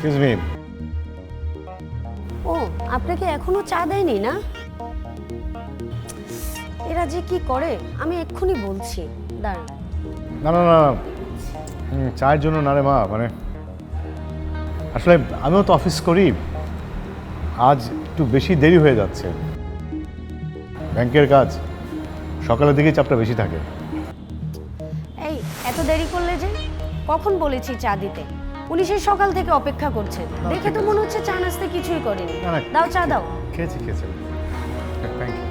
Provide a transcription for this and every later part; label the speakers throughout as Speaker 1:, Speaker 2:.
Speaker 1: Excuse me
Speaker 2: ও আপনাকে এখনও চা দেয়নি না? এরা যে কি করে? আমি এক্ষুনি বলছি। দাঁড়ান।
Speaker 1: না না না। হুম, চায়ের জন্য না রে মা মানে আসলে আমিও তো অফিস করি। আজ একটু বেশি দেরি হয়ে যাচ্ছে। ব্যাংকের কাজ সকালের দিকে চাপটা বেশি থাকে।
Speaker 2: এই এত দেরি করলে যে? কখন বলেছি চা দিতে? উনি সেই সকাল থেকে অপেক্ষা করছেন। দেখে তো মনে হচ্ছে চা নাস্তে কিছুই করেনি।
Speaker 1: না, না।
Speaker 2: দাও চা দাও।
Speaker 1: খেয়েছি খেয়েছি। থ্যাংক ইউ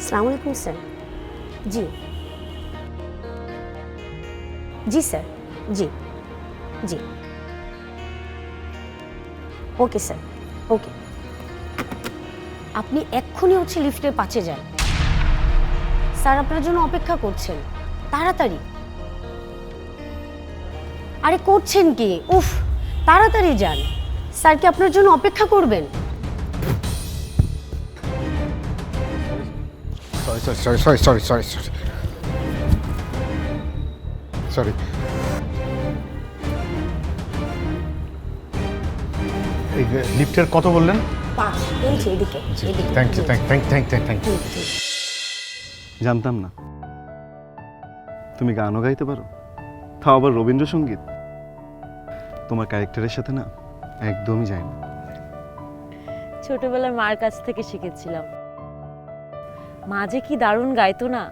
Speaker 2: সালাম আলাইকুম স্যার। জি। জি স্যার। জি। জি। Okay sir. ওকে। আপনি এক্ষুনি হচ্ছে লিফটের পাশে যান। স্যার আপনার জন্য অপেক্ষা করছেন। তাড়াতাড়ি। আরে করছেন কি? উফ তাড়াতাড়ি যান। স্যার কি আপনার জন্য অপেক্ষা করবেন?
Speaker 1: Sorry sorry sorry sorry sorry sorry sorry sorry এই লিফটের কত বললেন?
Speaker 2: পাঁচ। এই যে এদিকে এদিকে।
Speaker 1: Thank you thank thank thank thank
Speaker 2: জি।
Speaker 3: জানতাম না। তুমি গানও গাইতে পারো। তাও আবার রবীন্দ্রসঙ্গীত? তোমার ক্যারেক্টারের সাথে না একদমই যায় না।
Speaker 4: ছোটবেলায় মার কাছ থেকে শিখেছিলাম। মা যে কি দারুণ গাইতো না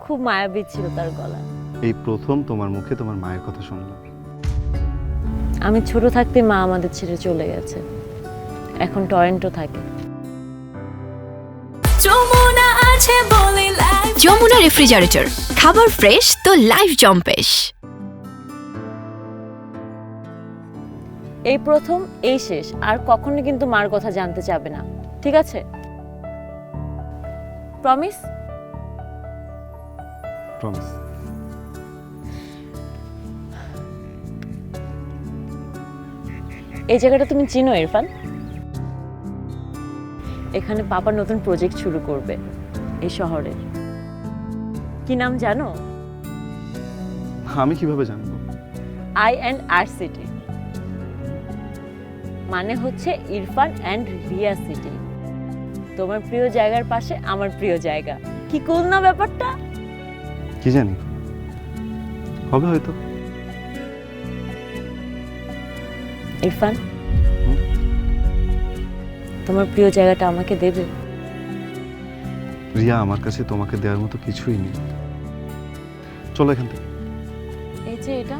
Speaker 4: খুব মায়াবী ছিল তার গলা।
Speaker 3: এই প্রথম তোমার মুখে তোমার মায়ের কথা শুনলাম।
Speaker 4: আমি ছোট থাকতে মা আমাদের ছেড়ে চলে গেছে। এখন টরেন্টো থাকে।
Speaker 5: যমুনা আছে বলে লাইফ
Speaker 6: যমুনা রেফ্রিজারেটর খাবার ফ্রেশ তো লাইফ জম্পেশ
Speaker 4: এই প্রথম এই শেষ। আর কখনো কিন্তু মার কথা জানতে চাবে না। ঠিক আছে? প্রমিস
Speaker 3: প্রমিস
Speaker 4: এই জায়গাটা তুমি চিনো ইরফান? এখানে পাপা নতুন প্রজেক্ট শুরু করবে এই শহরে। কি নাম জানো?
Speaker 3: আমি কীভাবে জানব?
Speaker 4: আই অ্যান্ড আর সিটি মানে হচ্ছে ইরফান অ্যান্ড রিয়া সিটি তোমার প্রিয় জায়গার পাশে আমার প্রিয় জায়গা। কি কুল না ব্যাপারটা?
Speaker 3: কি জানি। হবে হয়তো।
Speaker 4: ইরফান? তোমার প্রিয় জায়গাটা আমাকে দেবে?
Speaker 3: রিয়া আমার কাছে তোমাকে দেওয়ার মতো কিছুই নেই। চলো এখান থেকে।
Speaker 4: এই যে এটা।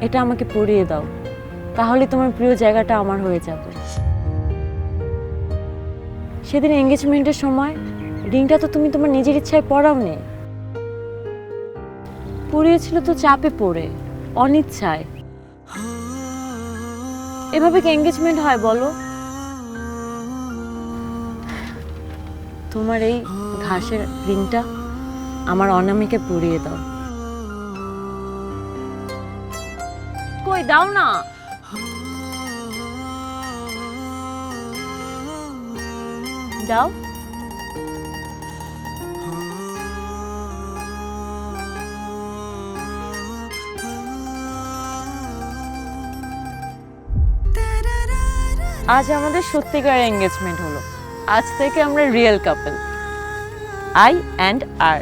Speaker 4: এটা আমাকে পরিয়ে দাও। তাহলে তোমার প্রিয় জায়গাটা আমার হয়ে যাবে। সেদিন এঙ্গেজমেন্টের সময় রিংটা তো তুমি তোমার নিজের ইচ্ছায় পরাওনি পরিয়েছিল তো চাপে পড়ে, অনিচ্ছায়। এভাবে কি এঙ্গেজমেন্ট হয় বলো? তোমার এই ঘাসের রিংটা আমার অনামিকে পরিয়ে দাও। কই, দাও না। দাও। আজ আমাদের সত্যিকার এঙ্গেজমেন্ট হলো। আজ থেকে আমরা real couple I and R